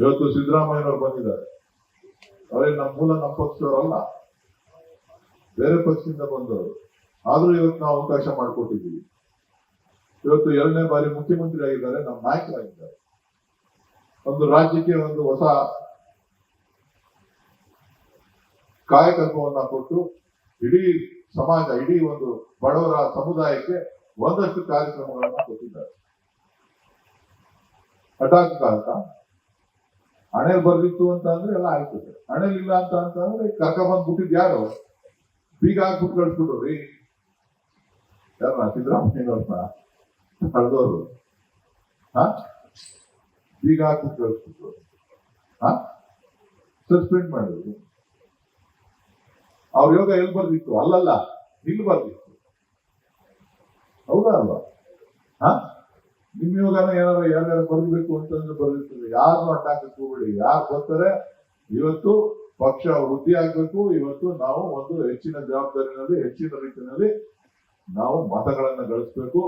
ಇವತ್ತು ಸಿದ್ಧರಾಮಯ್ಯನವರು ಬಂದಿದ್ದಾರೆ. ಅವರೇ ನಮ್ಮ ಮೂಲ ನಮ್ಮ ಪಕ್ಷದವರಲ್ಲ. ಬೇರೆ ಪಕ್ಷದಿಂದ ಬಂದವರು. ಆದ್ರೂ ಇವತ್ತು ನಾವು ಅವಕಾಶ ಮಾಡಿಕೊಟ್ಟಿದ್ದೀವಿ. ಇವತ್ತು ಎರಡನೇ ಬಾರಿ ಮುಖ್ಯಮಂತ್ರಿ ಆಗಿದ್ದಾರೆ, ನಮ್ಮ ನಾಯಕರಾಗಿದ್ದಾರೆ ಒಂದು ರಾಜ್ಯಕ್ಕೆ ಒಂದು ಹೊಸ ಕಾಯಕಲ್ಪವನ್ನ ಕೊಟ್ಟು ಇಡೀ ಸಮಾಜ, ಇಡೀ ಒಂದು ಬಡವರ ಸಮುದಾಯಕ್ಕೆ ಒಂದಷ್ಟು ಕಾರ್ಯಕ್ರಮಗಳನ್ನ ಕೊಟ್ಟಿದ್ದಾರೆ. ಹಠಾತ್ ಕಾಲತ ಹಣೆಲ್ ಬರ್ದಿತ್ತು ಅಂತ ಅಂದ್ರೆ ಎಲ್ಲ ಆಯ್ತು ಹಣೆಲ್ ಇಲ್ಲ ಅಂತ ಅಂತಂದ್ರೆ ಕರ್ಕ ಬಿಟ್ಟಿದ್ ಯಾರು? ಬೀಗ ಹಾಕ್ಬಿಟ್ಟು ಕಳ್ಸ್ಬಿಡ್ರಿ ಯಾರ ಸಿದ್ದರಾಮಯ್ಯನವ್ರನ್ನ ಕಳೆದವರು. ಹಾ ಬೀಗ ಹಾಕ್ಬಿಟ್ಟು ಕಳ್ಸ್ಬಿಟ್ರು. ಹಾ ಸಸ್ಪೆಂಡ್ ಮಾಡಿದ್ರು. ಅವ್ರ ಯೋಗ ಎಲ್ಲಿ ಬರ್ದಿತ್ತು? ಅಲ್ಲಲ್ಲ ಇಲ್ಲಿ ಬರ್ದಿತ್ತು. ಹೌದಾ ಅಲ್ವಾ? ಹಾ ನಿಮ್ ಯೋಗನ ಏನಾದ್ರು ಯಾರ್ಯಾರು ಬರ್ಬೇಕು ಅಂತಂದ್ರೆ ಬರ್ದಿರ್ತದೆ. ಯಾರನ್ನು ಅಡ್ಡಾಕಕ್ಕೆ ಹೋಗ್ಬೇಡಿ ಯಾರು ಬರ್ತಾರೆ, ಇವತ್ತು ಪಕ್ಷ ವೃದ್ಧಿ ಆಗ್ಬೇಕು. ಇವತ್ತು ನಾವು ಒಂದು ಹೆಚ್ಚಿನ ಜವಾಬ್ದಾರಿನಲ್ಲಿ, ಹೆಚ್ಚಿನ ರೀತಿಯಲ್ಲಿ ನಾವು ಮತಗಳನ್ನ ಗಳಿಸ್ಬೇಕು.